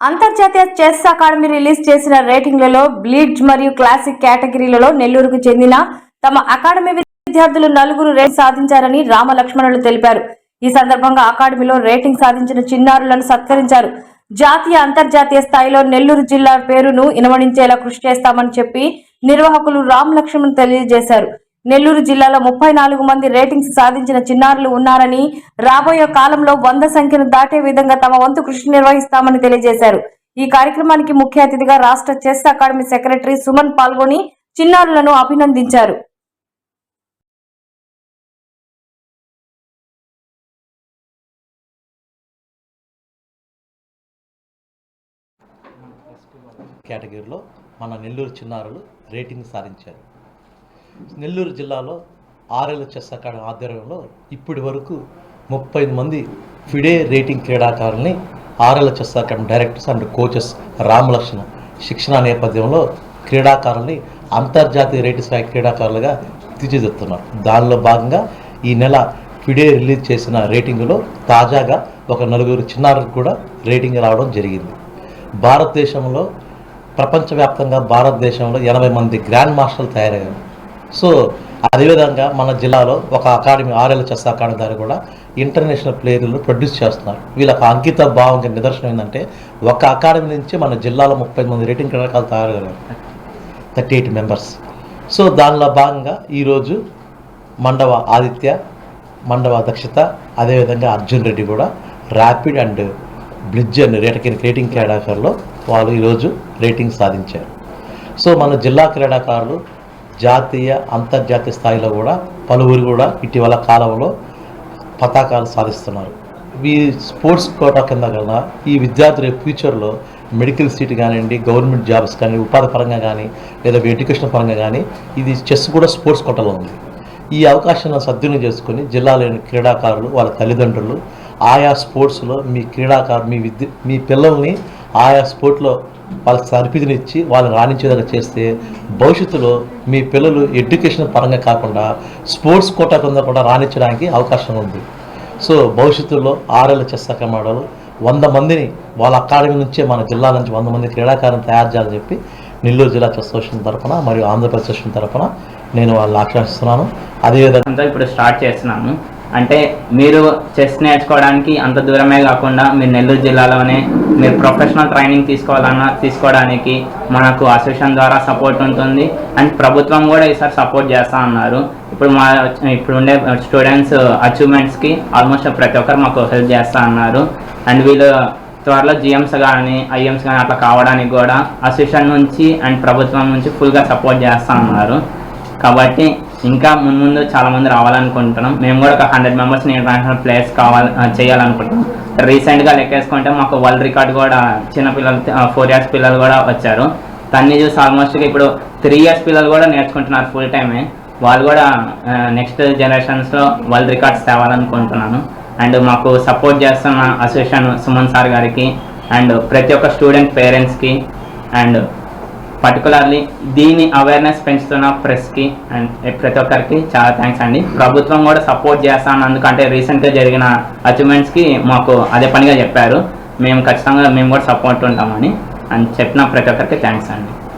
అంతర్జాతీయ chess academy release చేసిన రేటింగ్లలో బ్లీడ్జ్ మరియు క్లాసిక్ కేటగిరీలలో నెల్లూరుకు చెందిన తమ అకాడమీ విద్యార్థులు నలుగురు రేటింగ్ సాధించారని రామలక్ష్మణులు తెలిపారు. ఈ సందర్భంగా అకాడమీలో రేటింగ్ సాధించిన చిన్నారులను సత్కరించారు. జాతీయ అంతర్జాతీయ స్థాయిలో నెల్లూరు జిల్లా పేరును ఇనవడించేలా కృషి చేస్తామని చెప్పి నిర్వాహకులు రామ్ లక్ష్మణ్ తెలియజేశారు. నెల్లూరు జిల్లాలో ముప్పై నాలుగు మంది రేటింగ్స్ సాధించిన చిన్నారులు ఉన్నారని రాబోయే కాలంలో వంద సంఖ్యను దాటే విధంగా తమ వంతు కృషి నిర్వహిస్తామని తెలియజేశారు. ఈ కార్యక్రమానికి ముఖ్య అతిథిగా రాష్ట్ర చెస్ అకాడమీ సెక్రటరీ సుమన్ పాల్గొని చిన్నారులను అభినందించారు. కేటగిరీలో మన నెల్లూరు చిన్నారులు రేటింగ్ సాధించారు. నెల్లూరు జిల్లాలో ఆర్ఎల్ చెస్ అకాడమీ ఆధ్వర్యంలో ఇప్పటి వరకు ముప్పై మంది FIDE rating క్రీడాకారుల్ని RL chess academy directors and coaches Ramalakshmana శిక్షణ నేపథ్యంలో క్రీడాకారుల్ని అంతర్జాతీయ రేటింగ్ స్థాయి క్రీడాకారులుగా తీర్చిదిద్దుతున్నారు. దానిలో భాగంగా ఈ నెల ఫిడే రిలీజ్ చేసిన రేటింగులో తాజాగా ఒక నలుగురు చిన్నారులకు కూడా రేటింగ్ రావడం జరిగింది. భారతదేశంలో ప్రపంచవ్యాప్తంగా భారతదేశంలో ఎనభై మంది గ్రాండ్ మాస్టర్లు తయారయ్యారు. సో అదేవిధంగా మన జిల్లాలో ఒక అకాడమీ ఆర్ఎల్ చెస్ అకాడమీ దగ్గర కూడా ఇంటర్నేషనల్ ప్లేయర్లు ప్రొడ్యూస్ చేస్తున్నారు. వీళ్ళకి అంకిత భావంగా నిదర్శనం ఏంటంటే ఒక అకాడమీ నుంచి మన జిల్లాలో ముప్పై మంది రేటింగ్ క్రీడాకారులు తయారయ్యారు థర్టీ ఎయిట్ మెంబర్స్. సో దానిలో భాగంగా ఈరోజు మండవ ఆదిత్య మండవ దక్షిత అదేవిధంగా అర్జున్ రెడ్డి కూడా ర్యాపిడ్ అండ్ బ్లిడ్జ్ అండ్ రేటకిన్ రేటింగ్ క్రీడాకారులో వాళ్ళు ఈరోజు రేటింగ్ సాధించారు. సో మన జిల్లా క్రీడాకారులు జాతీయ అంతర్జాతీయ స్థాయిలో కూడా పలువురు కూడా ఇటీవల కాలంలో పతాకాలు సాధిస్తున్నారు. ఈ స్పోర్ట్స్ కోటా కింద కన్నా ఈ విద్యార్థుల ఫ్యూచర్లో మెడికల్ సీట్ కానివ్వండి గవర్నమెంట్ జాబ్స్ కానీ ఉపాధి పరంగా కానీ లేదా ఎడ్యుకేషన్ పరంగా కానీ ఇది చెస్ కూడా స్పోర్ట్స్ కోటాలో ఉంది. ఈ అవకాశాలను సద్వినియోగం చేసుకొని జిల్లాలోని క్రీడాకారులు వాళ్ళ తల్లిదండ్రులు ఆయా స్పోర్ట్స్లో మీ క్రీడాకారు మీ విద్య మీ పిల్లల్ని ఆయా స్పోర్ట్లో వాళ్ళకి సరిపిదినిచ్చి వాళ్ళని రాణించేదాకా చేస్తే భవిష్యత్తులో మీ పిల్లలు ఎడ్యుకేషన్ పరంగా కాకుండా స్పోర్ట్స్ కోటా కింద కూడా రాణించడానికి అవకాశం ఉంది. సో భవిష్యత్తులో ఆర్ఎల్ చెస్ అకాడమీలో వంద మందిని వాళ్ళ అకాడమీ నుంచే మన జిల్లా నుంచి వంద మంది క్రీడాకారులను తయారు చేయాలని చెప్పి నెల్లూరు జిల్లా చెస్ అసోసియేషన్ తరఫున మరియు ఆంధ్రప్రదేశ్ అసోసియేషన్ తరఫున నేను వాళ్ళని ఆకాంక్షిస్తున్నాను. అదేవిధంగా ఇప్పుడు స్టార్ట్ చేస్తున్నాను. అంటే మీరు చెస్ నేర్చుకోవడానికి అంత దూరమే కాకుండా మీరు నెల్లూరు జిల్లాలోనే మీరు ప్రొఫెషనల్ ట్రైనింగ్ తీసుకోవాలన్నా తీసుకోవడానికి మనకు అసోసియేషన్ ద్వారా సపోర్ట్ ఉంటుంది. అండ్ ప్రభుత్వం కూడా ఈసారి సపోర్ట్ చేస్తా ఉన్నారు ఇప్పుడు మా ఇప్పుడు ఉండే స్టూడెంట్స్ అచీవ్మెంట్స్కి ఆల్మోస్ట్ ప్రతి ఒక్కరు మాకు హెల్ప్ చేస్తా ఉన్నారు అండ్ వీళ్ళు త్వరలో జిఎమ్స్ కానీ ఐఎమ్స్ కానీ అట్లా కావడానికి కూడా అసోసియేషన్ నుంచి అండ్ ప్రభుత్వం నుంచి ఫుల్గా సపోర్ట్ చేస్తా ఉన్నారు కాబట్టి ఇంకా ముందు ముందు చాలా మంది రావాలనుకుంటున్నాం. మేము కూడా ఒక హండ్రెడ్ మెంబర్స్ ఇంటర్నేషనల్ ప్లేయర్స్ కావాలి చేయాలనుకుంటున్నాం. రీసెంట్గా లెక్కేసుకుంటే మాకు వరల్డ్ రికార్డ్ కూడా చిన్న పిల్లలు ఫోర్ ఇయర్స్ పిల్లలు కూడా వచ్చారు. తన్ని చూసి ఆల్మోస్ట్ ఇప్పుడు త్రీ ఇయర్స్ పిల్లలు కూడా నేర్చుకుంటున్నారు ఫుల్ టైమే వాళ్ళు కూడా నెక్స్ట్ జనరేషన్స్లో వరల్డ్ రికార్డ్స్ తేవాలనుకుంటున్నాను. అండ్ మాకు సపోర్ట్ చేస్తున్న అసోసియేషన్ సుమన్ సార్ గారికి అండ్ ప్రతి ఒక్క స్టూడెంట్ పేరెంట్స్కి అండ్ పర్టికులర్లీ దీని అవేర్నెస్ పెంచుతున్న ప్రెస్కి అండ్ ప్రతి ఒక్కరికి చాలా థ్యాంక్స్ అండి. ప్రభుత్వం కూడా సపోర్ట్ చేస్తాను. ఎందుకంటే రీసెంట్గా జరిగిన అచీవ్మెంట్స్కి మాకు అదే పనిగా చెప్పారు. మేము ఖచ్చితంగా మేము కూడా సపోర్ట్ ఉంటామని. అని చెప్పిన ప్రతి ఒక్కరికి థ్యాంక్స్ అండి.